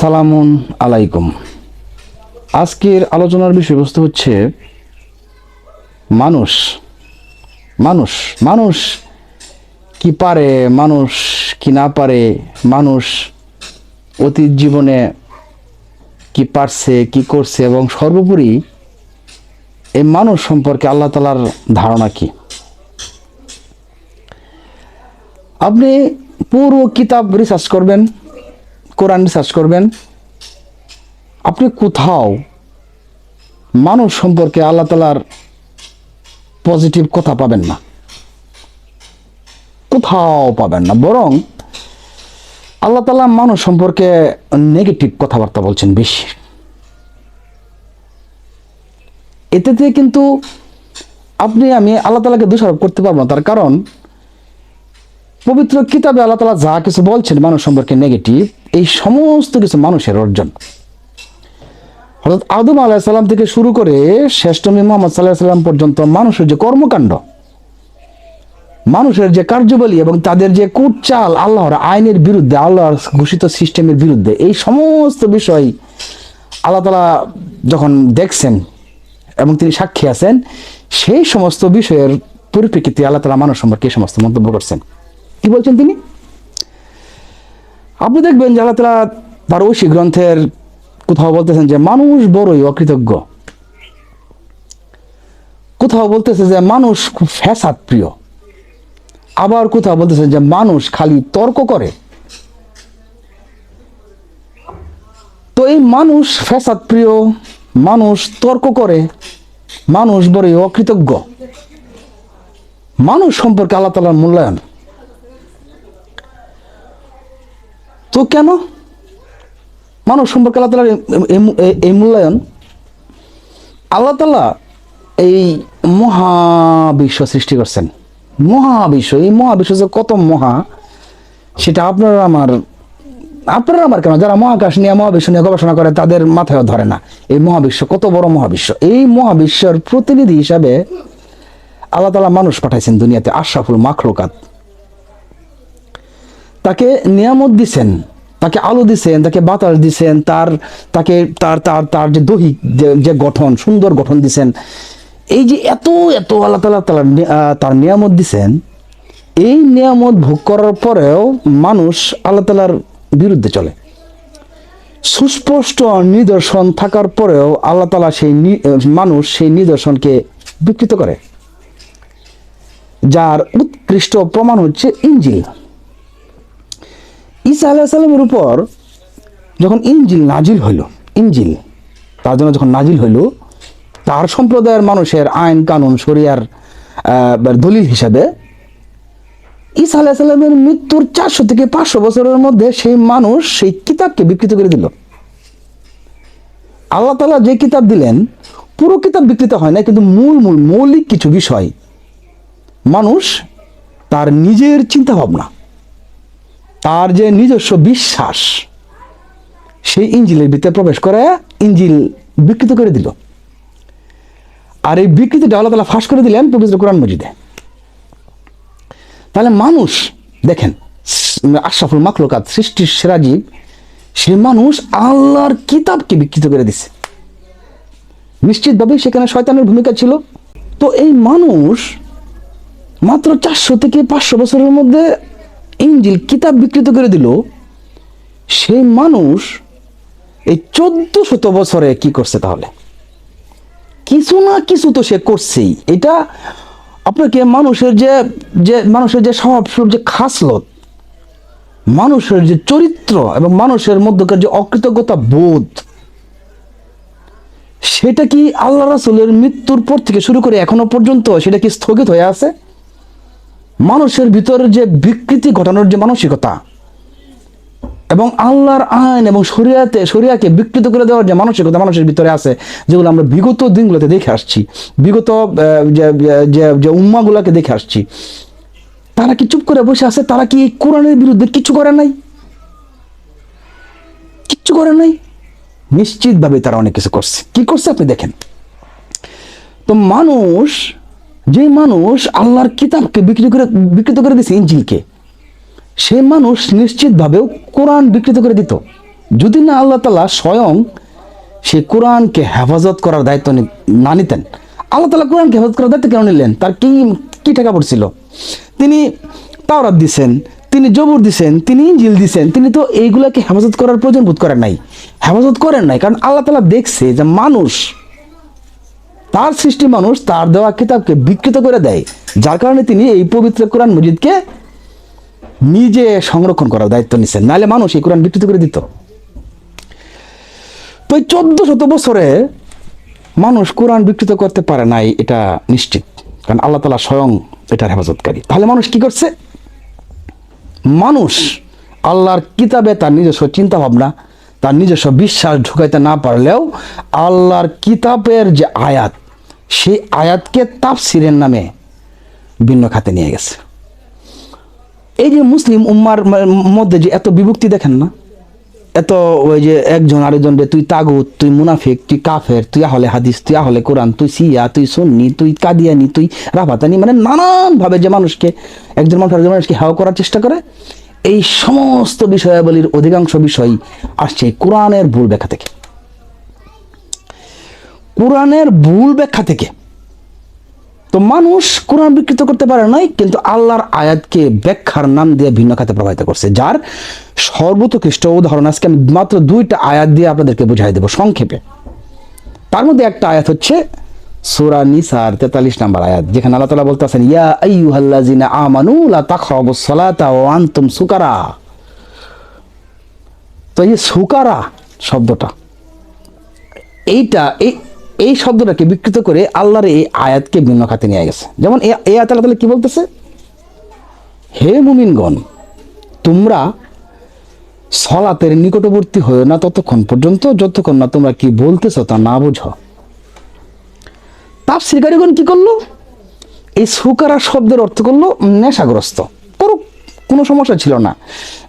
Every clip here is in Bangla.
সালামুন আলাইকুম। আজকের আলোচনার বিষয়বস্তু হচ্ছে মানুষ। মানুষ মানুষ কি পারে, মানুষ কি না পারে, মানুষ অতীত জীবনে কি পারছে, কি করছে এবং সর্বোপরি এই মানুষ সম্পর্কে আল্লাহ তালার ধারণা কি? আপনি পুরো কিতাব রিসার্চ করবেন কোরআন রিসার্চ করবেন, আপনি কোথাও মানুষ সম্পর্কে আল্লাহ তালার পজিটিভ কথা পাবেন না। কোথাও পাবেন না। বরং আল্লাহ তালা মানুষ সম্পর্কে নেগেটিভ কথাবার্তা বলছেন বেশি। এতে কিন্তু আপনি, আমি আল্লাহ তালাকে দোষারোপ করতে পারব না। তার কারণ পবিত্র কিতাবে আল্লাহ তালা যা কিছু বলছেন মানুষ সম্পর্কে নেগেটিভ এই সমস্ত কিছু মানুষের অর্জন। হঠাৎ আদম আলাহ সাল্লাম থেকে শুরু করে শ্রেষ্ঠ নবী মোহাম্মদ সাল্লাহ সাল্লাম পর্যন্ত মানুষের যে কর্মকাণ্ড, মানুষের যে কার্যবলী এবং তাদের যে কুটচাল আল্লাহর আইনের বিরুদ্ধে, আল্লাহর ঘোষিত সিস্টেমের বিরুদ্ধে, এই সমস্ত বিষয় আল্লাহ তালা যখন দেখছেন এবং তিনি সাক্ষী আছেন, সেই সমস্ত বিষয়ের পরিপ্রেক্ষিতে আল্লাহ তালা মানুষ সম্পর্কে এই সমস্ত মন্তব্য করছেন। কি বলছেন তিনি? আপনি দেখবেন যে আল্লাহ তালা তার ঐশী গ্রন্থের কোথাও বলতেছেন যে মানুষ বড়ই অকৃতজ্ঞ। কোথাও বলতেছে যে মানুষ খুব ফ্যাসাদ প্রিয় আবার কোথাও বলতেছে যে মানুষ খালি তর্ক করে। তো এই মানুষ ফ্যাসাদ প্রিয় মানুষ তর্ক করে, মানুষ বড়ই অকৃতজ্ঞ। মানুষ সম্পর্কে আল্লাহ তালার মূল্যায়ন। তো কেন? মানুষ সম্পর্কে আল্লাহ তালার এই- মূল্যায়ন। আল্লাহ তালা এই মহাবিশ্ব সৃষ্টি করছেন। মহাবিশ্ব, এই মহাবিশ্ব যে কত মহা, সেটা আপনার আমার, আপনারা আমার কেন? যারা মহাকাশ নিয়ে, মহাবিশ্ব নিয়ে গবেষণা করে, তাদের মাথায় ধরে না। এই মহাবিশ্ব, কত বড় মহাবিশ্ব। এই মহাবিশ্বের প্রতিনিধি হিসাবে আল্লাহ তালা মানুষ পাঠাইছেন দুনিয়াতে আশরাফুল মাখলুকাত। তাকে নিয়ামত দিছেন, তাকে আলো দিছেন, তাকে বাতাস দিছেন, তার, তাকে, তার তার তার যে দৈহিক যে গঠন, সুন্দর গঠন দিছেন। এই যে এত এত আল্লাহ তালা তালা তার নিয়ামত দিছেন, এই নিয়ামত ভোগ করার পরেও মানুষ আল্লাহ তালার বিরুদ্ধে চলে। সুস্পষ্ট নিদর্শন থাকার পরেও আল্লাহ তালা সেই মানুষ সেই নিদর্শনকে বিকৃত করে। যার উৎকৃষ্ট প্রমাণ হচ্ছে ইঞ্জিল। ঈসা আলাইসাল্লামের উপর যখন ইঞ্জিল নাজিল হইল ইঞ্জিল তার জন্য যখন নাজিল হইল, তার সম্প্রদায়ের মানুষের আইন, কানুন, শরিয়ার দলিল হিসাবে ঈসা আলাইসাল্লামের মৃত্যুর চারশো থেকে পাঁচশো বছরের মধ্যে সেই মানুষ সেই কিতাবকে বিকৃত করে দিল। আল্লাহ তালা যে কিতাব দিলেন, পুরো কিতাব বিকৃত হয় না, কিন্তু মূল মূল, মৌলিক কিছু বিষয়, মানুষ তার নিজের চিন্তা ভাবনা তার যে নিজস্ব বিশ্বাস, সেই ইঞ্জিলের ভিতরে প্রবেশ করে ইঞ্জিল বিকৃত করে দিল। আর এই বিকৃতিটা আল্লাহ তালা ফাঁস করে দিলেন পবিত্র কোরআন মজিদে। তাহলে মানুষ, দেখেন, আশরাফুল মাখলুকাত, সৃষ্টির সেরা জীব সে মানুষ আল্লাহর কিতাবকে বিকৃত করে দিছে। নিশ্চিতভাবে সেখানে শয়তানের ভূমিকা ছিল। তো এই মানুষ মাত্র চারশো থেকে পাঁচশো বছরের মধ্যে ইঞ্জিল কিতাব বিকৃত করে দিল, সেই মানুষ এই চোদ্দ শত বছরে কি করছে তাহলে? কিছু না কিছু তো সে করছেই। এটা আপনাকে মানুষের যে যে, মানুষের যে স্বভাব যে খাসলত, মানুষের যে চরিত্র এবং মানুষের মধ্যকার যে অকৃতজ্ঞতা বোধ, সেটা কি আল্লাহ রাসুলের মৃত্যুর পর থেকে শুরু করে এখনও পর্যন্ত সেটা কি স্থগিত হয়ে আছে? মানুষের ভিতরে যে বিকৃতি ঘটানোর যে মানসিকতা এবং আল্লাহর আইন এবং শরিয়াতে, শরিয়াকে বিকৃত করে দেওয়ার যে মানসিকতা মানুষের ভিতরে আছে, যেগুলো আমরা বিগত দিনগুলোতে দেখে আসছি, বিগত যে যে উম্মাগুলোকে দেখে আসছি, তারা কি চুপ করে বসে আছে? তারা কি কোরআনের বিরুদ্ধে কিছু করে নাই? কিচ্ছু করে নাই? নিশ্চিতভাবে তারা অনেক কিছু করছে। কি করছে আপনি দেখেন। তো মানুষ যে মানুষ আল্লাহর কিতাবকে বিক্রি করে বিকৃত করে দিছে, ইঞ্জিলকে সে মানুষ নিশ্চিতভাবেও কোরআন বিকৃত করে দিত। যদি না আল্লাহ তালা স্বয়ং সে কোরআনকে হেফাজত করার দায়িত্ব না নিতেন, আল্লাহ তালা কোরআনকে হেফাজত করার দায়িত্ব কেন নিলেন? তার কি কি টাকা পড়ছিল? তিনি তাওরাত দিছেন, তিনি জবর দিছেন, তিনি ইঞ্জিল দিছেন, তিনি তো এইগুলাকে হেফাজত করার প্রয়োজন বোধ করেন নাই। হেফাজত করেন নাই, কারণ আল্লাহ তালা দেখছে যে মানুষ তার সৃষ্টি মানুষ তার দেওয়া কিতাবকে বিকৃত করে দেয়, যার কারণে তিনি এই পবিত্র কোরআন মজিদকে নিজে সংরক্ষণ করার দায়িত্ব নিচ্ছেন। নাহলে মানুষ এই কোরআন বিকৃত করে দিত। তো এই চোদ্দ শত বছরে মানুষ কোরআন বিকৃত করতে পারে নাই, এটা নিশ্চিত। কারণ আল্লাহ তালা স্বয়ং এটার হেফাজতকারী। তাহলে মানুষ কি করছে? মানুষ আল্লাহর কিতাবে তার নিজস্ব চিন্তা ভাবনা তার নিজস্ব বিশ্বাস ঢুকাইতে না পারলেও আল্লাহর কিতাবের যে আয়াত, সেই আয়াতকে তাফসিরের নামে ভিন্ন খাতে নিয়ে গেছে। এই যে মুসলিম উম্মার মধ্যে যে এত বিভক্তি দেখেন না? এত ওই যে একজন আরেকজন রে তুই তাগুত, তুই মুনাফিক, তুই কাফের, তুই আহলে হাদিস, তুই আহলে কোরআন, তুই সিয়া তুই সুন্নি, তুই কাদিয়ানি, তুই রাফাতানি মানে নানানভাবে যে মানুষকে, একজন মানুষ আরেকজন মানুষকে হেওয়া করার চেষ্টা করে এই সমস্ত বিষয়াবলীর অধিকাংশ বিষয় আসছে কোরআনের ভুল ব্যাখ্যা থেকে। কোরআনের ভুল ব্যাখ্যা থেকে। তো মানুষ কোরআন বিকৃত করতে পারে নাই, কিন্তু আল্লাহর আয়াতকে ব্যাখ্যার নাম দিয়ে ভিন্ন খাতে প্রভাবিত করছে, যার সর্বোৎকৃষ্ট উদাহরণ আজকে আমি মাত্র দুইটা আয়াত দিয়ে আপনাদেরকে বুঝাই দেব সংক্ষেপে। তার মধ্যে একটা আয়াত হচ্ছে সূরা নিসার তেতাল্লিশ নাম্বার আয়াত, যেখানে আল্লাহ তালা বলতেছেন, ইয়া আইয়ুহাল্লাযিনা আমানু লা তাকরাবুস সালাতা ওয়া আনতুম সুকারা। তো এই সুকারা শব্দটা, এইটা, এই এই শব্দটাকে বিকৃত করে আল্লাহর এই আয়াতকে ভিন্ন খাতে নিয়ে গেছে। যেমন এই আয়াত আল্লাহ তাআলা কি বলতেছে? হে মুমিনগণ, তোমরা সলাতের নিকটবর্তী হয়েও না ততক্ষণ পর্যন্ত, যতক্ষণ না তোমরা কি বলতেছ তা না বুঝো। তাপ শিকারীগণ কি করল? এই সুকারা শব্দের অর্থ করল নেশাগ্রস্ত। করুক, কোনো সমস্যা ছিল না।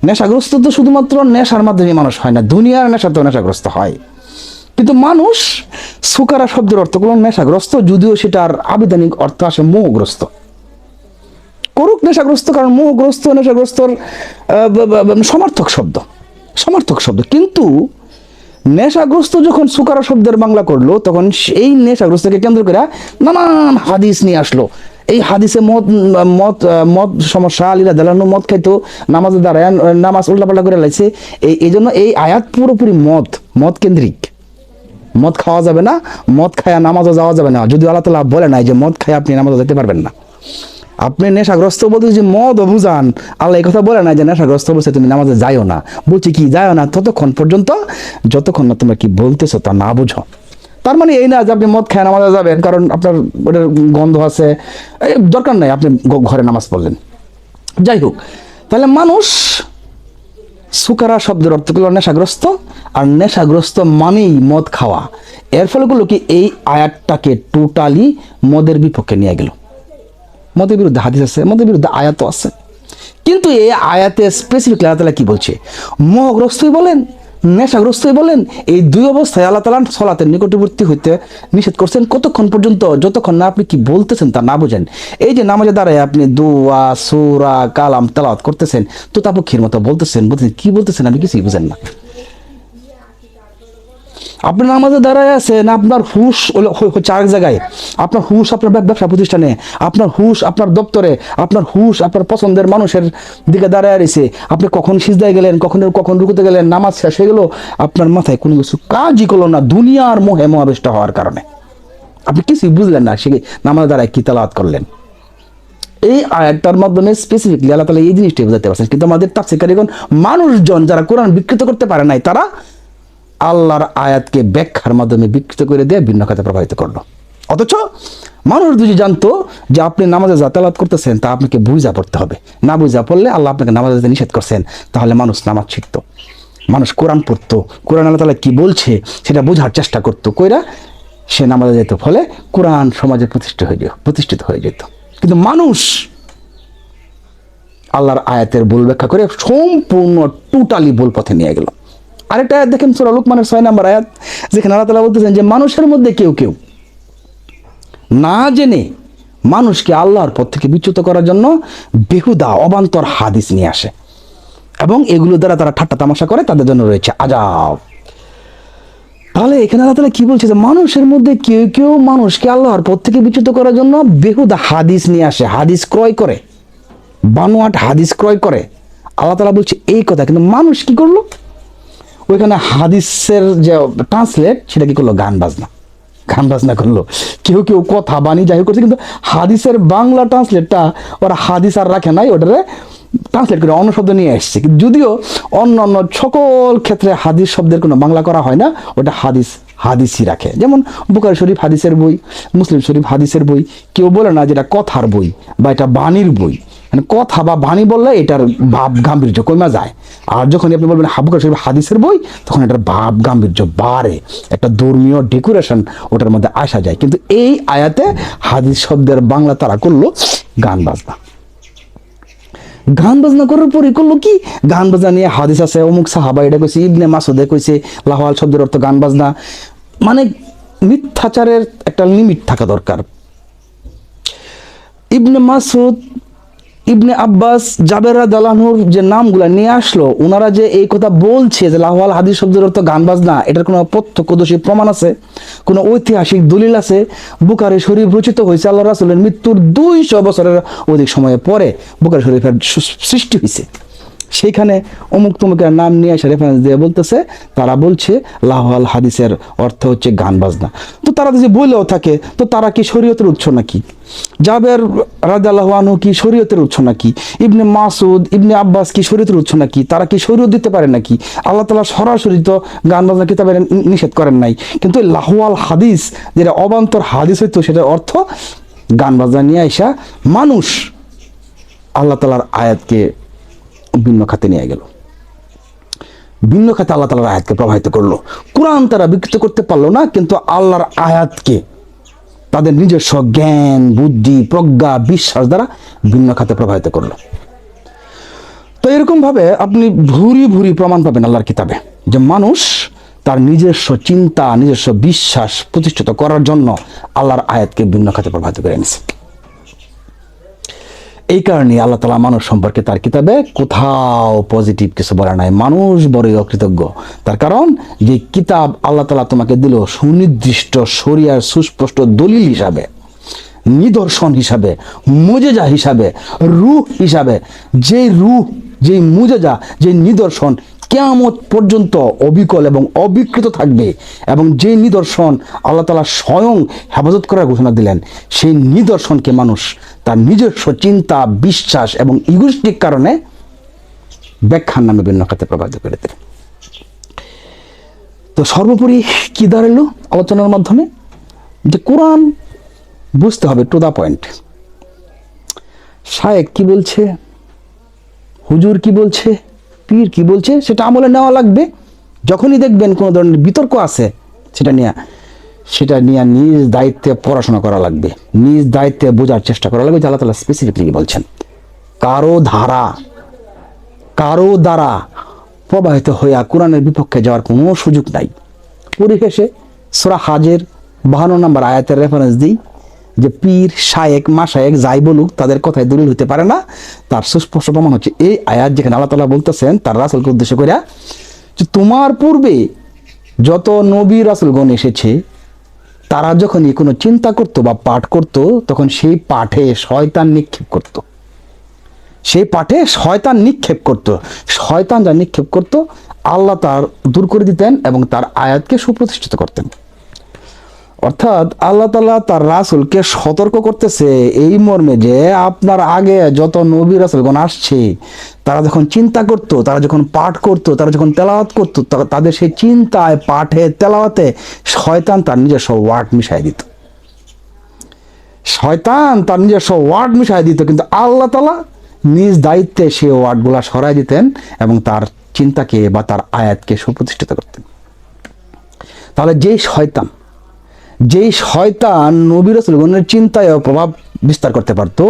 নেশাগ্রস্ত তো শুধুমাত্র নেশার মাধ্যমে মানুষ হয় না, দুনিয়ার নেশা তো নেশাগ্রস্ত হয়। কিন্তু মানুষ সুকারা শব্দের অর্থ করল নেশাগ্রস্ত, যদিও সেটার আবিধানিক অর্থ আসে মোহগ্রস্ত। করুক নেশাগ্রস্ত, কারণ মোহগ্রস্ত, নেশাগ্রস্তর সমার্থক শব্দ। সমার্থক শব্দ। কিন্তু নেশাগ্রস্ত যখন সুকারা শব্দের বাংলা করল, তখন সেই নেশাগ্রস্তকে কেন্দ্র করে নানান হাদিস নিয়ে আসলো। এই হাদিসে মদ মদ মদ সমস্যা, আলীরা দালানো, মদ খাইতো নামাজের দ্বারা নামাজ উল্টাপাল্টা করে লাইছে। এই এই জন্য এই আয়াত পুরোপুরি মদ মদ কেন্দ্রিক। মদ খাওয়া যাবে না, মদ খায়া নামাজও যাওয়া যাবে না। যদি আল্লাহ তালা বলে নাই যে মদ খায় আপনি নামাজও যেতে পারবেন না। আপনি নেশাগ্রস্ত বলতে যে মদ অভিযান আল্লাহ এই কথা বলে না যে নেশাগ্রস্ত বলছে, তুমি নামাজে যাইও না। বলছি কি, যাইও না, ততক্ষণ পর্যন্ত, যতক্ষণ না তোমরা কি বলতেছো তা না বুঝো। তার মানে এই না যে আপনি মদ খায় নামাজে যাবেন, কারণ আপনার ওটার গন্ধ আছে। দরকার নাই, আপনি ঘরে নামাজ পড়লেন। যাই হোক, তাহলে মানুষ সুকারা শব্দের অর্থ হলো নেশাগ্রস্ত, আর নেশাগ্রস্ত মানেই মদ খাওয়া। এর ফলে গুলো কি, এই আয়াতটাকে টোটালি মদের বিপক্ষে নিয়ে গেল। মদের বিরুদ্ধে হাদিস আছে, মদের বিরুদ্ধে আয়াতও আছে। কিন্তু এই আয়াতে স্পেসিফিক আল্লাহ তালা কি বলছে? মোহগ্রস্তই বলেন, নেশাগ্রস্তই বলেন, এই দুই অবস্থায় আল্লাহ তালা সলাতের নিকটবর্তী হইতে নিষেধ করছেন। কতক্ষণ পর্যন্ত, যতক্ষণ না আপনি কি বলতেছেন তা না বোঝেন। এই যে নামাজে দাঁড়ায় আপনি দুয়া, সুরা, কালাম, তালাওয়াত করতেছেন তো তাপক্ষের মতো বলতেছেন বলতেছেন, কি বলতেছেন আপনি কিছুই বুঝেন না। আপনি নামাজে দাঁড়ায় আছেন, আপনার হুশ হচ্ছে আরেক জায়গায়। আপনার হুশ আপনার ব্যবসা প্রতিষ্ঠানে, আপনার হুশ আপনার দপ্তরে, আপনার হুশ আপনার পছন্দের মানুষের দিকে দাঁড়ায় রয়েছে। আপনি কখন সিজদায় গেলেন, কখন কখন রুকুতে গেলেন, নামাজ শেষ হয়ে গেলো, আপনার মাথায় কোনো কিছু কাজই করল না, দুনিয়ার মোহে মহাবিষ্ট হওয়ার কারণে। আপনি কিছুই বুঝলেন না, সে নামাজ দাঁড়ায় কি তালাওয়াত করলেন। এই আয়াতটার মাধ্যমে স্পেসিফিকলি আল্লাহ তালা এই জিনিসটাই বোঝাতে পারছেন। কিন্তু আমাদের তাফসিকারীগণ মানুষজন যারা কোরআন বিকৃত করতে পারে নাই, তারা আল্লাহর আয়াতকে ব্যাখ্যার মাধ্যমে বিকৃত করে দিয়ে ভিন্ন খাতে প্রভাবিত করল। অথচ মানুষ যদি জানতো যে আপনি নামাজে যাতায়াত করতেছেন তা আপনাকে বুঝা পড়তে হবে। না বুঝা পড়লে আল্লাহ আপনাকে নামাজ নিষেধ করছেন, তাহলে মানুষ নামাজ শিখত। মানুষ কোরআন পড়তো, কোরআন আল্লাহ তালা কি বলছে সেটা বোঝার চেষ্টা করতো, কইরা সে নামাজে যেত, ফলে কোরআন সমাজে প্রতিষ্ঠিত হয়ে যেত, প্রতিষ্ঠিত হয়ে যেত। কিন্তু মানুষ আল্লাহর আয়াতের ভুল ব্যাখ্যা করে সম্পূর্ণ টোটালি ভুল পথে নিয়ে গেল। আরেকটা আয়াত দেখেন সুরা লুকমানের ছয় নম্বর আয়াত, যেখানে আল্লাহ তালা বলতেছেন যে, মানুষের মধ্যে কেউ কেউ না জেনে মানুষকে আল্লাহর পথ থেকে বিচ্যুত করার জন্য বেহুদা, অবান্তর হাদিস নিয়ে আসে এবং এগুলো দ্বারা তারা ঠাট্টা তামাশা করে, তাদের জন্য রয়েছে আজাব তাহলে এখানে আল্লাহ তালা কি বলছে যে, মানুষের মধ্যে কেউ কেউ মানুষকে আল্লাহর পথ থেকে বিচ্যুত করার জন্য বেহুদা হাদিস নিয়ে আসে, হাদিস ক্রয় করে, বানোয়াট হাদিস ক্রয় করে। আল্লাহ তালা বলছে, এই কথা, কিন্তু মানুষ কি করল? ওইখানে হাদিসের যে ট্রান্সলেট সেটা কি করল? গান বাজনা। গান বাজনা করল। কেউ কেউ কথা বাণী যাই করছে, কিন্তু হাদিসের বাংলা ট্রান্সলেটটা ওরা হাদিস আর রাখে নাই, ওটারে ট্রান্সলেট করে অন্য শব্দ নিয়ে কিন্তু যদিও অন্য অন্য সকল ক্ষেত্রে হাদিস শব্দের কোনো বাংলা করা হয় না, ওটা হাদিস, হাদিসই রাখে। যেমন বুকার শরীফ হাদিসের বই, মুসলিম শরীফ হাদিসের বই, কেউ বলে না যেটা কথার বই বা এটা বাণীর বই। মানে কথা বা বাণী বললে এটার ভাব গাম্ভীর্য কমে যায়। আর যখন আপনি বলবেন হাবুকার শরীফ হাদিসের বই, তখন এটার ভাব গাম্ভীর্য বাড়ে। একটা ধর্মীয় ডেকোরেশন ওটার মধ্যে আসা যায়। কিন্তু এই আয়াতে হাদিস শব্দের বাংলা তারা করল গান বাজনা। গান বাজনা করার পরে করল কি? গান বাজনা নিয়ে হাদিস আছে, অমুক সাহাবা এটা কইছে, ইবনে মাসুদে কইছে, লাহওয়াল শব্দের অর্থ গান বাজনা। মানে মিথ্যাচারের একটা লিমিট থাকা দরকার। ইবনে মাসুদ ইবনে আব্বাস জাবেরা দালানুর যে নামগুলো নিয়ে আসলো ওনারা যে এই কথা বলছে যে লাহওয়াল হাদিস শব্দের অর্থ গান বাজনা এটার কোনো প্রত্যক্ষদর্শী প্রমাণ আছে? কোনো ঐতিহাসিক দলিল আছে? বুকারে শরীফ রচিত হয়েছে আল্লাহ রাসুলের মৃত্যুর দুইশো বছরের অধিক সময়ে পরে বুকারি শরীফের সৃষ্টি হয়েছে সেইখানে অমুক তমুকের নাম নিয়ে এসে রেফারেন্স দিয়ে বলতেছে, তারা বলছে লাহওয়াল হাদিসের অর্থ হচ্ছে গান বাজনা। তো তারা যদি বলেও থাকে, তো তারা কি শরীয়তের উৎস নাকি? জাবের রাজাল্লাহ আনহু কি শরীয়তের উৎস নাকি? ইবনে মাসুদ ইবনে আব্বাস কি শরীয়তের উৎস নাকি? তারা কি শরীয়ত দিতে পারে নাকি? আল্লাহ তালা সরাসরি তো গান বাজনা কিতাবে নি- নিষেধ করেন নাই। কিন্তু লাহওয়াল হাদিস, যেটা অবান্তর হাদিস হইতো, সেটার অর্থ গান বাজনা নিয়ে আইসা মানুষ আল্লাহ তালার আয়াতকে ভিন্ন খাতে নিয়ে গেল। ভিন্ন খাতে আল্লাহ তালার আয়াতকে প্রভাবিত করল। কোরআন তারা বিকৃত করতে পারল না, কিন্তু আল্লাহর আয়াতকে তাদের নিজস্ব জ্ঞান, বুদ্ধি, প্রজ্ঞা, বিশ্বাস দ্বারা ভিন্ন খাতে প্রভাবিত করল। তো এরকম ভাবে আপনি ভুরি ভুরি প্রমাণ পাবেন আল্লাহর কিতাবে যে মানুষ তার নিজস্ব চিন্তা, নিজস্ব বিশ্বাস প্রতিষ্ঠিত করার জন্য আল্লাহর আয়াতকে ভিন্ন খাতে প্রভাবিত করে এনেছে। এই কারণে আল্লাহ তালা মানুষ সম্পর্কে তার কিতাবে কোথাও পজিটিভ কিছু বলা নাই। মানুষ বড়ই অকৃতজ্ঞ। তার কারণ, যে কিতাব আল্লাহ তালা তোমাকে দিল সুনির্দিষ্ট, শরিয়ার, সুস্পষ্ট দলিল হিসাবে, নিদর্শন হিসাবে, মুজেজা হিসাবে রুহ হিসাবে যে রুহ যে মুজেজা যে নিদর্শন কেয়ামত পর্যন্ত অবিকল এবং অবিকৃত থাকবে এবং যে নিদর্শন আল্লাহ তালা স্বয়ং হেফাজত করার ঘোষণা দিলেন, সেই নিদর্শনকে মানুষ তার নিজস্ব চিন্তা, বিশ্বাস এবং ইগোস্টিক কারণে ব্যাখ্যার নামে ভিন্ন খাতে প্রভাবিত করে দিল তো সর্বোপরি কি দাঁড়াল আলোচনার মাধ্যমে? যে কোরআন বুঝতে হবে টু দা পয়েন্ট শায়েক কি বলছে? হুজুর কি বলছে? পীর কি বলছে? সেটা আমলে নেওয়া লাগবে। যখনই দেখবেন কোনো ধরনের বিতর্ক আছে, সেটা নিয়ে সেটা নিয়ে নিজ দায়িত্বে পড়াশোনা করা লাগবে। নিজ দায়িত্বে বোঝার চেষ্টা করা লাগবে যে আল্লাহ তালা স্পেসিফিকলি বলছেন। কারও ধারা, কারও দ্বারা প্রবাহিত হইয়া কোরআনের বিপক্ষে যাওয়ার কোনো সুযোগ নাই। পরিশেষে সোরা হাজের বাহান্ন নম্বর আয়াতের রেফারেন্স দিই যে পীর, শায়েক মাশায়েক যাই বলুক, তাদের কথায় দলিল হতে পারে না। তার সুস্পষ্ট প্রমাণ হচ্ছে এই আয়াত যেখানে আল্লাহ তালা বলতেছেন, তার রাসুলকে উদ্দেশ্য করিয়া যে তোমার পূর্বে যত নবী রাসুলগণ এসেছে তারা যখনই কোনো চিন্তা করত বা পাঠ করত, তখন সেই পাঠে শয়তান নিক্ষেপ করত। সেই পাঠে শয়তান নিক্ষেপ করত। শয়তান যা নিক্ষেপ করত, আল্লাহ তার দূর করে দিতেন এবং তার আয়াতকে সুপ্রতিষ্ঠিত করতেন। অর্থাৎ আল্লাহ তালা তার রাসুলকে সতর্ক করতেছে এই মর্মে যে আপনার আগে যত নবী রাসুলগণ আসছে, তারা যখন চিন্তা করত, তারা যখন পাঠ করত, তারা যখন তেলাওয়াত করত তাদের সেই চিন্তায়, পাঠে, তেলাওয়াতে শয়তান তার নিজস্ব ওয়ার্ড মিশাই দিত। শয়তান তার নিজস্ব ওয়ার্ড মিশাই দিত, কিন্তু আল্লাহ তালা নিজ দায়িত্বে সে ওয়ার্ডগুলা সরাই দিতেন এবং তার চিন্তাকে বা তার আয়াতকে সুপ্রতিষ্ঠিত করতেন। তাহলে যেই শয়তান যেই শয়তান নবী রাসুলগণের চিন্তায়ও প্রভাব বিস্তার করতে পারতো,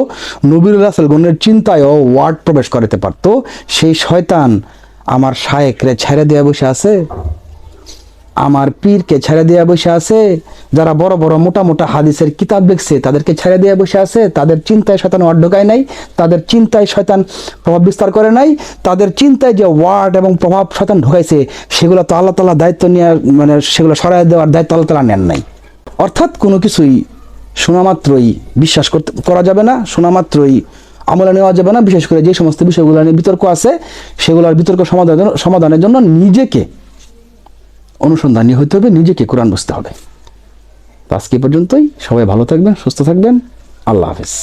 নবী রাসুলগণের চিন্তায়ও ওয়ার্ড প্রবেশ করাতে পারতো, সেই শয়তান আমার শায়েকরে ছেড়ে দেওয়া বসে আছে, আমার পীরকে ছেড়ে দেওয়া বসে আছে, যারা বড় বড় মোটা মোটা হাদিসের কিতাব লিখছে তাদেরকে ছেড়ে দেওয়া বসে আছে, তাদের চিন্তায় শয়তান ওয়ার্ড ঢোকায় নাই, তাদের চিন্তায় শয়তান প্রভাব বিস্তার করে নাই, তাদের চিন্তায় যে ওয়ার্ড এবং প্রভাব শয়তান ঢোকাইছে, সেগুলো তো আল্লাহ তালা দায়িত্ব নেওয়ার মানে সেগুলো সরাই দেওয়ার দায়িত্ব আল্লাহ তালা নেন নাই। অর্থাৎ কোনো কিছুই শোনামাত্রই বিশ্বাস করতে করা যাবে না, শোনামাত্রই আমলে নেওয়া যাবে না, বিশেষ করে যে সমস্ত বিষয়গুলো নিয়ে বিতর্ক আছে, সেগুলোর বিতর্ক সমাধান সমাধানের জন্য নিজেকে অনুসন্ধানী হতে হবে, নিজেকে কোরআন বুঝতে হবে। আজকে পর্যন্তই। সবাই ভালো থাকবেন, সুস্থ থাকবেন। আল্লাহ হাফেজ।